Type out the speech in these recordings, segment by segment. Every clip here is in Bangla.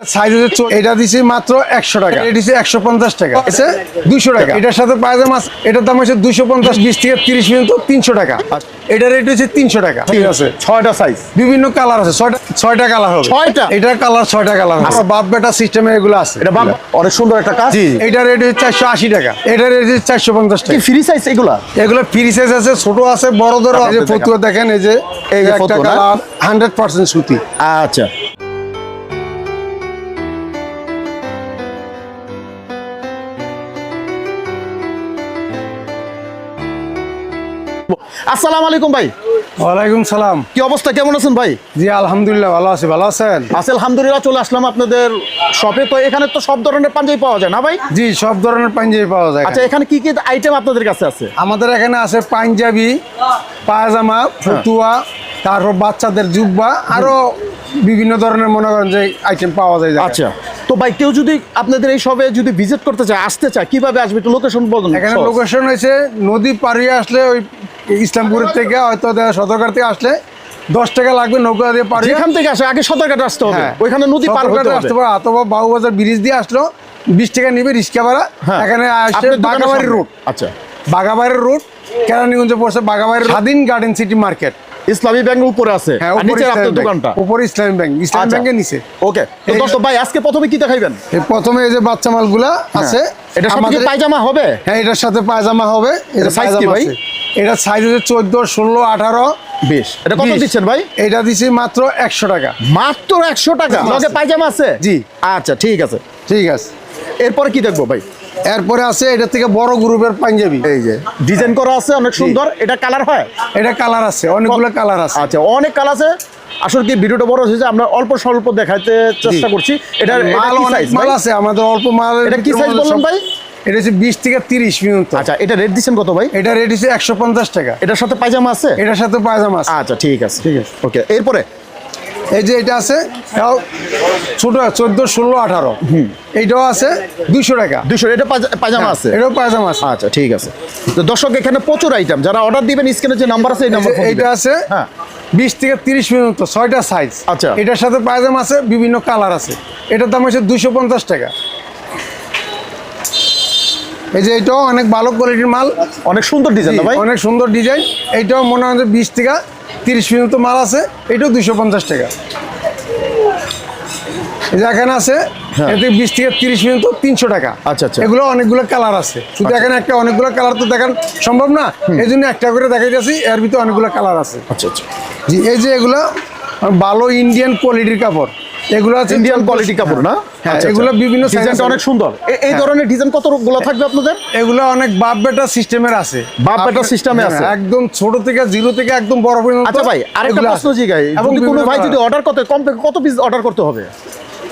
সাইজ হচ্ছে এটা দিছি মাত্র একশো টাকা। এটা দিছি একশো পঞ্চাশ টাকা। আছে দুইশো টাকা। এটার সাথে পায়জামা আছে, এটার দাম হচ্ছে দুশো পঞ্চাশ বিশ থেকে তিরিশ পর্যন্ত তিনশো টাকা। এটার রেট হচ্ছে তিনশো টাকা। ঠিক আছে ছয়টা সাইজ বিভিন্ন কালার আছে। ছয়টা ছয়টা কালার হবে। ছয়টা? এটার কালার ছয়টা কালার আছে বাপ বেটা সিস্টেমে এগুলো আছে। এটা বাবা অনেক সুন্দর একটা কাজ। এটা রেট হচ্ছে চারশো আশি টাকা। এটা রেট হচ্ছে চারশো পঞ্চাশ টাকা। ফ্রি সাইজ এগুলা? এগুলো ফ্রি সাইজ আছে ছোট আছে বড়দেরও আছে দেখেন। ফতুয়া দেখেন এই যে এই একটা কালার হান্ড্রেড পার্সেন্ট সুতি। আচ্ছা। আসসালামু আলাইকুম ভাই। ওয়ালাইকুম সালাম। কি অবস্থা? কেমন আছেন ভাই? জি আলহামদুলিল্লাহ ভালো আছি। ভালো আছেন? আছি আলহামদুলিল্লাহ চলে আসলাম আপনাদের শপে তো এখানে তো সব ধরনের পাঞ্জাবি পাওয়া যায় না ভাই? জি সব ধরনের পাঞ্জাবি পাওয়া যায় আচ্ছা এখানে। কি কি আইটেম আপনাদের কাছে আছে? আমাদের এখানে আছে পাঞ্জাবি পায়জামা ফতুয়া তারপর বাচ্চাদের জুব্বা আরও বিভিন্ন ধরনের মনে করেন যে আইটেম পাওয়া যায় আচ্ছা তো ভাই কেউ যদি আপনাদের এই সবে যদি ভিজিট করতে চায় আসতে চায় কীভাবে আসবে একটু লোকেশন বলুন। এখানে লোকেশন হয়েছে নদী পাড়িয়ে আসলে ওই ইসলামপুরের থেকে হয়তো সদরঘাট থেকে আসলে দশ টাকা লাগবে নৌকা দিয়ে পাড়িয়ে যেখান থেকে আসে আগে সদরঘাটে আসতে হবে। হ্যাঁ। ওইখানে নদী পার হবে আসতে পারে অথবা বাবুবাজার ব্রিজ দিয়ে আসলো বিশ টাকা নিবে রিক্সা ভাড়া। হ্যাঁ। এখানে আসছে সামনে। রোড আচ্ছা। বাগাবাড়ির রোড কেরানীগঞ্জে পড়ছে বাগাবাড়ির স্বাধীন গার্ডেন সিটি মার্কেট ইসলামী ব্যাংকের উপরে আছে। হ্যাঁ নিচে আপনার দোকানটা। উপরে ইসলামী ব্যাংক ইসলামী আচ্ছা। ব্যাংকের নিচে। ওকে তো দর্শক ভাই আজকে প্রথমে কি দেখাইবেন? প্রথমে এই যে বাচ্চা মালগুলা আছে এটা সাথে পায়জামা হবে? হ্যাঁ এটার সাথে পায়জামা হবে এটা size কি ভাই? এটা সাইজ হচ্ছে চোদ্দ ষোলো আঠারো। বেশ। এটা কত দিচ্ছেন ভাই? এটা দিছি মাত্র একশো টাকা। মাত্র একশো টাকা? আছে। লগে পায়জামা আছে? জি। আচ্ছা ঠিক আছে। ঠিক আছে। এরপরে কি দেখব ভাই? এরপরে আছে এটা থেকে বড় গ্রুপের পাঞ্জাবি। এই যে ডিজাইন করা আছে অনেক সুন্দর। এটা কালার হয়? এটা কালার আছে অনেকগুলো কালার আছে। আচ্ছা অনেক কালার আছে। আসলে কি ভিডিওটা বড় হয়েছে আমরা অল্প স্বল্প দেখাতে চেষ্টা করছি। এটা মাল অনেক মাল আছে আমাদের অল্প মাল এটা কি size বললেন ভাই? এটা হচ্ছে বিশ থেকে তিরিশ পর্যন্ত। আচ্ছা এটা রেট দিচ্ছেন কত ভাই? এটা রেট হচ্ছে একশো পঞ্চাশ টাকা। এটার সাথে পায়জামা আছে? এটার সাথে পায়জামা আছে। আচ্ছা ঠিক আছে। ঠিক আছে। ওকে এরপরে এই যে এটা আছে ছোট চোদ্দ ষোলো আঠারো। এইটাও আছে দুইশো টাকা। দুশো এটা পায়জা- পায়জামা আছে? এটাও পায়জামা আছে। আচ্ছা ঠিক আছে। তো দর্শক এখানে প্রচুর আইটেম যারা অর্ডার দিবেন স্ক্রিনে যে নাম্বার আছে এই নাম্বার এইটা আছে হ্যাঁ। বিশ থেকে তিরিশ পর্যন্ত ছয়টা সাইজ আচ্ছা। এটার সাথে পায়জামা আছে বিভিন্ন কালার আছে। এটার দাম হচ্ছে দুশো পঞ্চাশ টাকা। এই যে এটাও অনেক ভালো কোয়ালিটির মাল। অনেক সুন্দর ডিজাইন ভাই? অনেক সুন্দর ডিজাইন এইটাও মনে হয় যে বিশ থেকে তিরিশ পর্যন্ত মাল আছে এটাও দুশো পঞ্চাশ টাকা। এখানে আছে হ্যাঁ। এতে বিশ থেকে তিরিশ তো তিনশো টাকা। আচ্ছা, আচ্ছা। এগুলো অনেকগুলো কালার আছে। শুধু এখানে একটা অনেকগুলো কালার তো দেখান সম্ভব না? এই জন্য একটা করে দেখা যাচ্ছি এর ভিতরে অনেকগুলো কালার আছে। আচ্ছা আচ্ছা। জি এই যে এগুলো ভালো ইন্ডিয়ান কোয়ালিটির কাপড়। এগুলো আছে ইন্ডিয়ান কোয়ালিটি কাপড় না? হ্যাঁ, আচ্ছা, এগুলো আচ্ছা। বিভিন্ন size ডিজাইনটা আছে। অনেক সুন্দর। এই ধরনের ডিজাইন কতগুলো থাকবে আপনাদের? এগুলো অনেক বাপ বেটা সিস্টেমের আছে। বাপ বেটা এ হ্যাঁ, আছে। একদম ছোট থেকে জিরো থেকে একদম বড় পর্যন্ত আচ্ছা ভাই আরেকটা প্রশ্ন জিগাই। এবং কোনো ভাই যদি অর্ডার করতে কম থেকে কত পিস অর্ডার করতে হবে?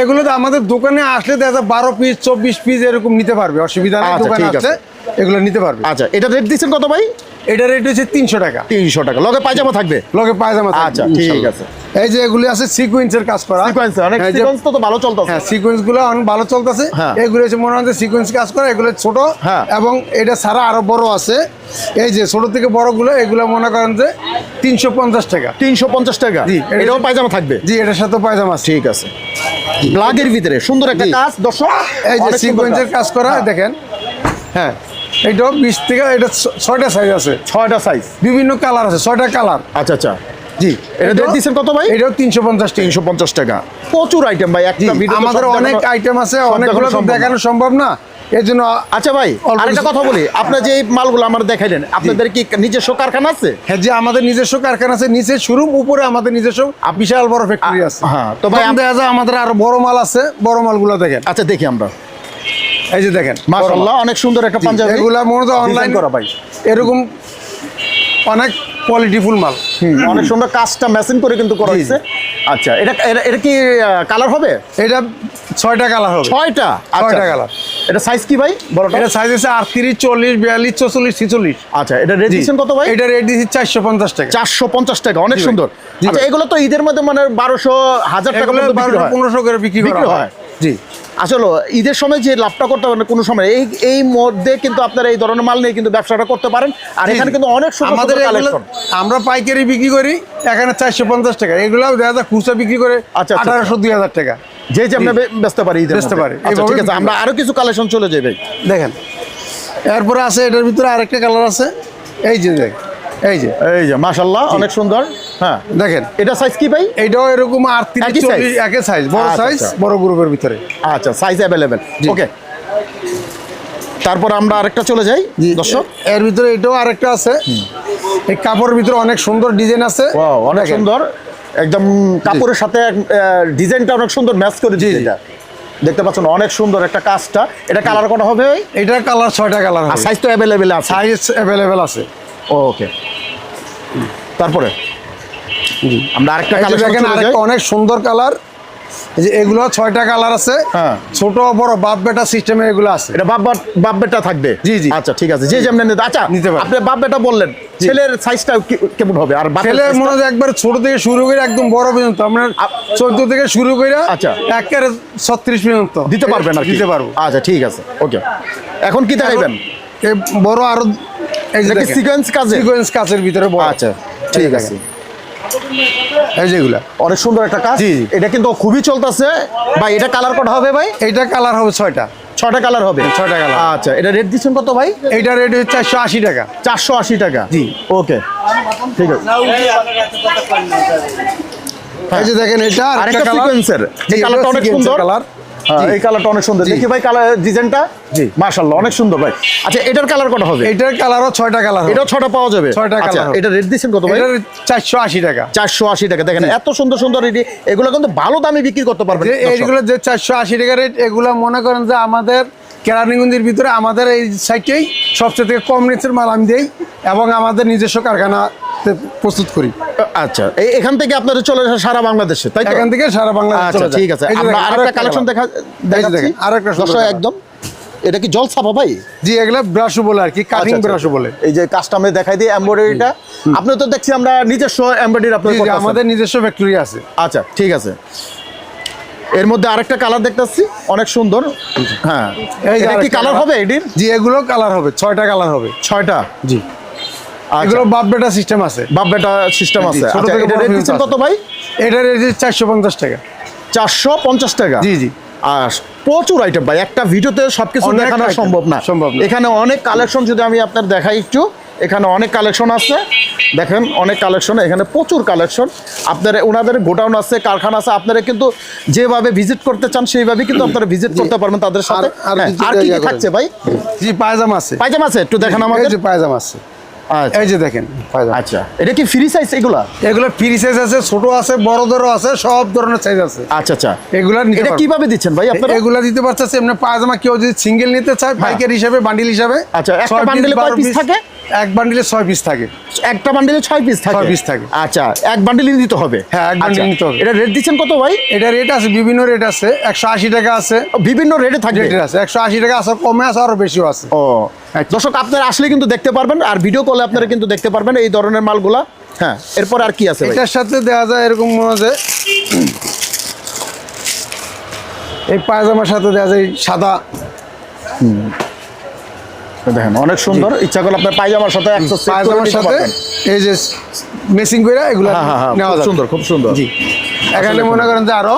এগুলো তো আমাদের দোকানে আসলে দেখা যায় বারো পিস চব্বিশ পিস এরকম নিতে পারবে। অসুবিধা নেই আচ্ছা, দোকানে ঠিক আসলে এগুলো নিতে পারবে। আচ্ছা এটা রেট দিচ্ছেন কত ভাই? এটা রেট হচ্ছে তিনশো টাকা। তিনশো টাকা। লগে পায়জামা থাকবে? লগে পায়জামা আচ্ছা ঠিক আছে। এই যে এগুলি আছে সিকোয়েন্সের কাজ করা। সিকোয়েন্স অনেক হ্যাঁ, সিকোয়েন্স তো ভালো চলতেছে। হ্যাঁ সিকোয়েন্সগুলো অনেক ভালো চলতেছে। হ্যাঁ। এগুলো হচ্ছে মনে হচ্ছে সিকোয়েন্স কাজ করা এগুলো ছোট। হ্যাঁ। এবং এটা ছাড়া আরও বড় আছে। এই যে ছোট থেকে বড়গুলো এগুলো মনে করেন যে তিনশো পঞ্চাশ টাকা। তিনশো পঞ্চাশ টাকা। জি, এটাও পায়জামা থাকবে? জি এটার সাথে পায়জামা ঠিক আছে। ব্লাগের ভিতরে সুন্দর একটা কাজ দর্শক। এই যে সিকোয়েন্সের কাজ। করা হ্যাঁ। দেখেন। হ্যাঁ। এইটাও বিশ থেকে এটা ছয়টা সাইজ আছে। ছয়টা সাইজ বিভিন্ন কালার আছে ছয়টা কালার। আচ্ছা আচ্ছা। জি। এটা রেট দিচ্ছেন কত ভাই? এটাও তিনশো পঞ্চাশ টাকা তিনশো পঞ্চাশ টাকা। প্রচুর আইটেম ভাই একটা ভিডিও আমাদের অনেক আইটেম আছে অনেকগুলো দেখানো সম্ভব না। এর জন্য আচ্ছা ভাই আরেকটা কথা বলি আপনার যে এই মালগুলো আমার দেখাইলেন আপনাদের কি নিজস্ব কারখানা আছে? হ্যাঁ যে আমাদের নিজস্ব কারখানা আছে নিচে শোরুম উপরে আমাদের নিজস্ব বিশাল বড় ফ্যাক্টরি আছে। হ্যাঁ, তো ভাই দেখা যায় আমাদের আরও বড় মাল আছে বড় মালগুলো দেখেন। আচ্ছা দেখি আমরা। এই যে দেখেন মাশাআল্লাহ অনেক সুন্দর একটা পাঞ্জাবি। এগুলা মূলত অনলাইন করা ভাই। এরকম অনেক কোয়ালিটিফুল মাল। অনেক সুন্দর কাজটা মেশিন করে কিন্তু করা হয়েছে। আচ্ছা এটা এটা- কি কালার হবে? এটা ছয়টা কালার হবে। ছয়টা? আচ্ছা। ছয়টা কালার এটা সাইজ কি ভাই? বড়টা এটা সাইজ আছে আটত্রিশ চল্লিশ বিয়াল্লিশ চৌচল্লিশ ছিচল্লিশ। আচ্ছা এটা রেজিস্ট্রেশন কত ভাই? এটা রেট দিচ্ছি চারশো পঞ্চাশ টাকা। চারশো পঞ্চাশ টাকা অনেক সুন্দর। আচ্ছা এগুলো তো ঈদের মধ্যে মানে বারোশো হাজার টাকা পনেরোশো করে বিক্রি করা হয়। জি। আসলে ঈদের সময় যে লাভটা করতে পারেন কোনো সময় এই এই মধ্যে কিন্তু আপনারা এই ধরনের মাল নিয়ে কিন্তু ব্যবসাটা করতে পারেন। আর এখানে কিন্তু অনেক আমাদের আমরা পাইকারি বিক্রি করি এখানে চারশো পঞ্চাশ টাকা। এগুলো দেখা যায় খুচরা বিক্রি করে আচ্ছা, আচ্ছা। আঠারোশো দুই হাজার টাকা। যে যে আমরা বেচতে পারি ঈদের বেচতে। পারি। আচ্ছা, ঠিক আছে আমরা আরও কিছু কালেকশন চলে যাই ভাই। দেখেন এরপরে আছে এটার ভিতরে আরেকটা কালার আছে। এই যে দেখ এই যে। এই যে মাশাল্লাহ অনেক সুন্দর। হ্যাঁ। দেখেন। এটা সাইজ কি ভাই? এইটাও এরকম আটত্রিশ একই একই সাইজ বড় আচ্ছা, সাইজ আচ্ছা। বড় গ্রুপের ভিতরে। আচ্ছা সাইজ অ্যাভেলেবেল ওকে তারপর আমরা আরেকটা চলে যাই দর্শক। এর ভিতরে এটাও আরেকটা আছে। এই কাপড়ের ভিতরে অনেক সুন্দর ডিজাইন আছে। অনেক সুন্দর। একদম কাপড়ের সাথে ডিজাইনটা অনেক সুন্দর ম্যাচ করে দিয়েছে এটা। দেখতে পাচ্ছেন অনেক সুন্দর একটা কাজটা। এটা কালার করা হবে এটার কালার ছয়টা কালার আর সাইজ তো অ্যাভেলেবেল আছে। সাইজ অ্যাভেলেবেল আছে। ওকে তারপরে? আমরা আরেকটা দেখেন আরেকটা অনেক সুন্দর কালার এই যে এগুলো ছয়টা কালার আছে। হ্যাঁ। ছোট বড় বাপ বেটা সিস্টেমে এগুলো আছে। এটা বাপ বাপ- বেটা থাকবে? জি, জি। আচ্ছা ঠিক আছে। যে যেমন আচ্ছা নিতে পারে। আপনি বাপ বেটা বললেন ছেলের সাইজটা কেমন হবে? আর বাপের ছেলে size টা? মনে হয় একবার ছোট থেকে শুরু করে একদম বড় পর্যন্ত। আপনার চোদ্দ থেকে শুরু করে আচ্ছা। একেবারে ছত্রিশ পর্যন্ত। দিতে পারবেন আর দিতে পারব। আচ্ছা ঠিক আছে। ওকে। এখন কি দেখাইবেন? বড় আরও সিকোয়েন্স কাজে সিকোয়েন্স কাচের ভিতরে বড়। আচ্ছা ঠিক আছে। এই যেগুলা অনেক সুন্দর একটা কাজ। এটা কিন্তু খুবই চলতেছে। ভাই এটা কালার করা হবে ভাই? এইটা কালার হবে ছয়টা। ছয়টা কালার হবে? ছয়টা colour। আচ্ছা এটা রেট দিচ্ছেন কত ভাই? এইটা রেট হচ্ছে চারশো আশি টাকা। চারশো আশি টাকা? জি। ওকে ঠিক আছে। এই যে দেখেন এটা আরেকটা কালার সিকোয়েন্সের এই কালারটা অনেক সুন্দর। কালার এই কালারটা অনেক সুন্দর। দেখি ভাই কালার ডিজাইনটা জি। মাশাআল্লাহ অনেক সুন্দর ভাই। আচ্ছা এটার কালার কত হবে? এইটার কালারও ছয়টা কালার এটাও ছটা পাওয়া যাবে? ছয়টা আচ্ছা colour হবে। এটা রেট দিচ্ছেন কত ভাই? এটার চারশো আশি টাকা। চারশো আশি টাকা। দেখেন এত সুন্দর সুন্দর এটি এগুলো কিন্তু ভালো দামে বিক্রি করতে পারবেন এইগুলো যে চারশো আশি টাকা রেট এগুলো মনে করেন যে আমাদের কেরানীগঞ্জের ভিতরে আমাদের এই সাইটেই সবচেয়ে থেকে কম রেঞ্জের মাল আমি দিই এবং আমাদের নিজস্ব কারখানাতে প্রস্তুত করি। আচ্ছা এই এখান থেকে আপনাদের চলে আসে সারা বাংলাদেশে তাই তো? এখান থেকে সারা বাংলাদেশ আচ্ছা ঠিক আছে। আরেকটা কালেকশন দেখা দেখেন, আরেকটা। একদম। এটা কি জল ছাপা ভাই? জি এগুলো ব্রাশও বলে আর কি কাটিং আচ্ছা, আচ্ছা। ব্রাশও বলে। এই যে কাস্টমে দেখাই দিই এমব্রয়ডারিটা আপনি তো দেখছি আমরা নিজস্ব এমব্রয়ডারি আপনার আমাদের নিজস্ব ফ্যাক্টরি আছে। আচ্ছা ঠিক আছে। এর মধ্যে আরেকটা কালার দেখতেছি অনেক সুন্দর। হ্যাঁ। এই কি কালার হবে এটির? জি এগুলো কালার হবে ছয়টা কালার হবে। ছয়টা? জি। এগুলো বাপ বেটা সিস্টেম আছে। বাপ বেটা সিস্টেম আছে। আচ্ছা এটা রেট দিচ্ছেন কত ভাই? এটা রেট চারশো পঞ্চাশ টাকা। চারশো পঞ্চাশ টাকা? জি, জি। আর প্রচুর আইটেম ভাই একটা ভিডিওতে সবকিছু অনেক দেখানো সম্ভব না। সম্ভব এখানে অনেক কালেকশন যদি আমি আপনার দেখাই একটু এখানে অনেক কালেকশন আছে। দেখেন অনেক কালেকশন এখানে প্রচুর কালেকশন আপনার ওনাদের গোডাউন আছে কারখানা আছে আপনারা কিন্তু যেভাবে ভিজিট করতে চান সেইভাবে কিন্তু আপনারা ভিজিট করতে পারবেন তাদের সাথে। আর হ্যাঁ, কি। থাকছে ভাই? জি পায়জামা আছে। পায়জামা আছে একটু দেখেন আমাদের। পায়জামা আছে। আচ্ছা এই যে দেখেন আচ্ছা। এটা কি ফ্রি সাইজ এগুলা? এগুলো ফ্রি সাইজ আছে ছোট আছে বড়দেরও আছে সব ধরনের সাইজ আছে। আচ্ছা আচ্ছা। এগুলা এটা কীভাবে দিচ্ছেন ভাই আপনারা? এগুলা দিতে পারতেছে এমনি পায়জামা কেউ যদি সিঙ্গেল নিতে চায় পাইকারি হিসাবে বান্ডিল হিসাবে আচ্ছা, একটা কয় বারো থাকে? এক বান্ডিলে ছয় পিস থাকে। একটা বান্ডিলে ছয় পিস থাকে? ছয় piece থাকে। আচ্ছা এক বান্ডিলই নিতে হবে? হ্যাঁ, এক bundle আচ্ছা, নিতে হবে। এটা রেট দিচ্ছেন কত ভাই? এটা রেট আছে বিভিন্ন রেট আছে একশো আশি টাকা আছে। বিভিন্ন রেটে থাকবে রেটের আছে একশো আশি টাকা আছে কমে আছে আরও বেশিও আছে। ও দর্শক আপনারা আসলে কিন্তু দেখতে পারবেন আর ভিডিও কলে আপনারা কিন্তু দেখতে পারবেন এই ধরনের মালগুলা। হ্যাঁ এরপর আর কি আছে? এটার সাথে দেওয়া যায় এরকম মনে হয় এই পায়জামার সাথে দেওয়া যায় সাদা। দেখেন অনেক সুন্দর। ইচ্ছা করলে আপনার পায়জামার সাথে পায়জামার সাথে এই যে মেসিং করে এগুলো হ্যাঁ হ্যাঁ হ্যাঁ নেওয়া সুন্দর খুব সুন্দর। জি। এখানে মনে করেন যে আরও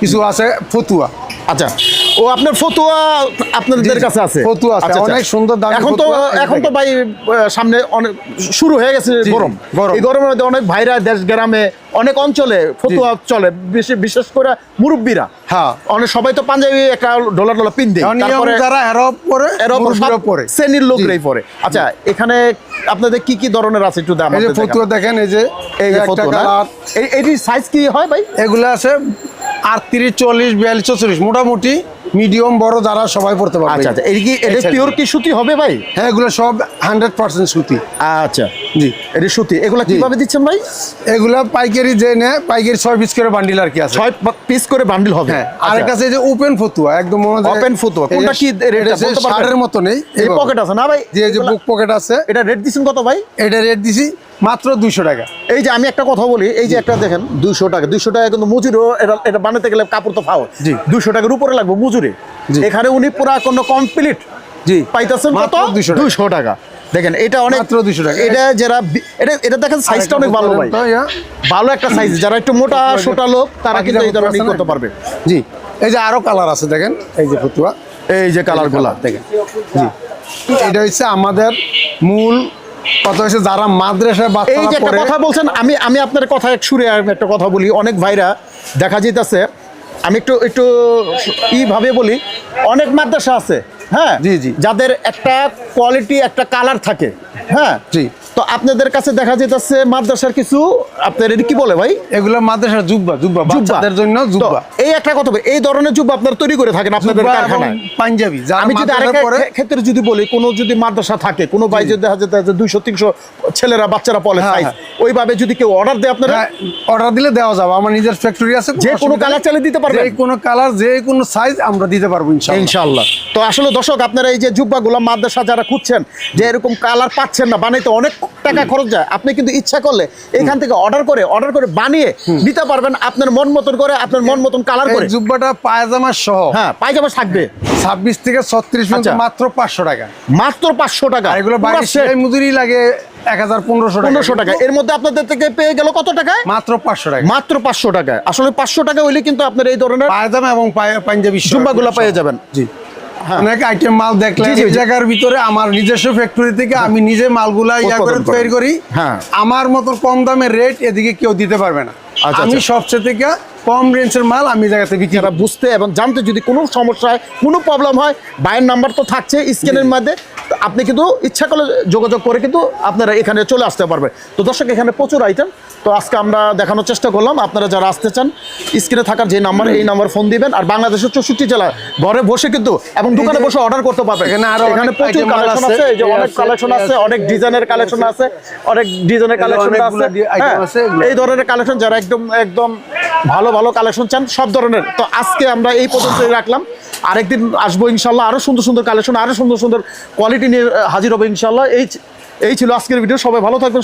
কিছু আছে ফতুয়া। আচ্ছা ও আপনার ফতুয়া আপনাদের। কাছে আছে? ফতুয়া আছে, আচ্ছা, আচ্ছা। অনেক সুন্দর দামি এখন তো এখন তো ভাই সামনে অনেক শুরু হয়ে গেছে গরম। এই গরমের মধ্যে অনেক ভাইরা দেশ গ্রামে অনেক অঞ্চলে ফতুয়া চলে বিশেষ- বিশেষ করে মুরব্বীরা। হ্যাঁ। অনেক সবাই তো পাঞ্জাবি একটা ডলার ডলার পিন দেয়। তারপরে যারা হেরো পরে এর ওপর পরে। শ্রেণির লোকরাই পরে। আচ্ছা এখানে আপনাদের কি কি ধরনের আছে একটু দাম এই যে ফতুয়া দেখেন। এই যে এই একটা? কালার। এই এটির সাইজ কি হয় ভাই? এগুলো আছে আটত্রিশ চল্লিশ বিয়াল্লিশ চৌচল্লিশ মোটামুটি মিডিয়াম বড় যারা সবাই পড়তে পারবে। আচ্ছা আচ্ছা। এই কি এটা পিওর কি সুতি হবে ভাই? হ্যাঁ এগুলো সব হান্ড্রেড পার্সেন্ট সুতি। আচ্ছা। জি। এটি সুতি। এগুলা কীভাবে দিচ্ছেন ভাই? এগুলা পাইকারি যে পাইকারি ছয় পিস করে বান্ডিল আর কি আছে। ছয় পিস করে বান্ডিল হবে। হ্যাঁ আরেকটা আছে যে ওপেন ফতুয়া একদম ফতুয়া। কোনটা কি rate এটা টা যে বলতে পারবেন? মতো নেই এই পকেট আছে না ভাই? যে যে বুক পকেট আছে। এটা রেট কত ভাই? এটা রেট দিছি মাত্র দুইশো টাকা। এই যে আমি একটা কথা বলি এই যে একটা দেখেন দুইশো টাকা। দুইশো টাকা কিন্তু মজুরিও এটা এটা বানাতে গেলে কাপড় তো ফাও জি। দুইশো টাকার উপরে লাগবে মজুরি। এখানে উনি পুরা কোনো কমপ্লিট জি। পাইতেছেন কত? দুইশো টাকা। দেখেন এটা অনেক 200 টাকা। এটা যারা এটা এটা দেখেন সাইজটা অনেক ভালো ভাই। ভালো একটা সাইজ যারা একটু মোটা সোটা লোক তারা কিন্তু এই ধরনের করতে পারবে। জি। এই যে আরও কালার আছে দেখেন এই যে ফতুয়া। এই যে কালারগুলা। দেখেন। জি। এটা হচ্ছে আমাদের মূল কথা হচ্ছে যারা মাদ্রাসায় এই যে একটা কথা বলছেন আমি আমি আপনার কথা এক সুরে একটা কথা বলি। অনেক ভাইরা দেখা যেতেছে আমি একটু একটু ই বলি অনেক মাদ্রাসা আছে হ্যাঁ জি, জি। যাদের একটা কোয়ালিটি একটা কালার থাকে হ্যাঁ জি। তো আপনাদের কাছে দেখা যেতেছে মাদ্রাসার কিছু। আপনার এটা কি বলে ভাই? এগুলো মাদ্রাসার জুব্বা জুব্বা বাচ্চাদের জন্য জুব্বা। এই একটা কথা এই ধরনের জুব্বা আপনারা তৈরি করে থাকেন আপনাদের কারখানায়। পাঞ্জাবি আমি যদি আরেকটা ক্ষেত্রে যদি বলি কোনো যদি মাদ্রাসা থাকে কোনো ভাই যদি দেখা যেতে দুইশো তিনশো ছেলেরা বাচ্চারা হ্যাঁ, সাইজ হ্যাঁ। ওইভাবে যদি কেউ অর্ডার দেয় আপনারা? অর্ডার দিলে দেওয়া যাবে। আমার নিজের ফ্যাক্টরি আছে যে কোনো কালার চালিয়ে দিতে পারবেন। যে কোনো কালার যে কোনো সাইজ আমরা দিতে পারব ইনশাআল্লাহ। ইনশাল্লাহ তো আসলে দর্শক আপনারা এই যে জুব্বাগুলো মাদ্রাসা যারা খুঁজছেন যে এরকম কালার পাচ্ছেন না বানাইতে অনেক টাকা খরচ যায়। আপনি কিন্তু ইচ্ছা করলে এখান থেকে অর্ডার করে অর্ডার করে বানিয়ে নিতে পারবেন আপনার মন মতন করে আপনার মন মতন কালার করে। জুব্বাটা পায়জামা সহ। হ্যাঁ পায়জামা থাকবে। ছাব্বিশ থেকে ছত্রিশ আচ্ছা। মাত্র পাঁচশো টাকা। মাত্র পাঁচশো টাকা। এগুলো মজুরি লাগে এক হাজার পনেরোশো টাকা। পনেরোশো টাকা। এর মধ্যে আপনাদের থেকে পেয়ে গেল কত টাকায়? মাত্র পাঁচশো টাকা। মাত্র পাঁচশো টাকায়। আসলে পাঁচশো টাকা হইলে কিন্তু আপনার এই ধরনের পায়জামা এবং পাঞ্জাবি সহ জুব্বাগুলো পেয়ে যাবেন। জি। অনেক আইটেম মাল দেখলে জি, জি, এই জায়গার ভিতরে আমার নিজস্ব ফ্যাক্টরি থেকে আমি নিজে মালগুলা ইয়া করে তৈরি করি। হ্যাঁ। আমার মতো কম দামের রেট এদিকে কেউ দিতে পারবে না। আচ্ছা, আমি আচ্ছা। সবচেয়ে থেকে কম রেঞ্জের মাল আমি জায়গাতে বিক্রি বুঝতে এবং জানতে যদি কোনো সমস্যা হয় কোনো প্রবলেম হয় বায়ের নাম্বার তো থাকছে স্ক্রিনের মধ্যে। আপনি কিন্তু ইচ্ছা করলে যোগাযোগ করে কিন্তু আপনারা এখানে চলে আসতে পারবে তো দর্শক এখানে প্রচুর আইটেম তো আজকে আমরা দেখানোর চেষ্টা করলাম। আপনারা যারা আসতে চান স্ক্রিনে থাকার যে নাম্বার এই নাম্বার ফোন দিবেন। আর বাংলাদেশের চৌষট্টি জেলা ঘরে বসে কিন্তু এবং দোকানে বসে অর্ডার করতে পারবেন। এখানে আরও এখানে অনেক প্রচুর কালেকশন আছে। এই যে অনেক কালেকশন আছে অনেক ডিজাইনের কালেকশন আছে অনেক ডিজাইনের কালেকশন আছে। হ্যাঁ। এই ধরনের কালেকশন যারা একদম একদম ভালো ভালো কালেকশন চান সব ধরনের। তো আজকে আমরা এই পর্যন্তই রাখলাম। আরেকদিন আসব ইনশাল্লাহ আরও সুন্দর সুন্দর কালেকশন আরও সুন্দর সুন্দর কোয়ালিটি নিয়ে হাজির হবে ইনশাল্লাহ এই এই ছিল আজকের ভিডিও সবাই ভালো থাকবেন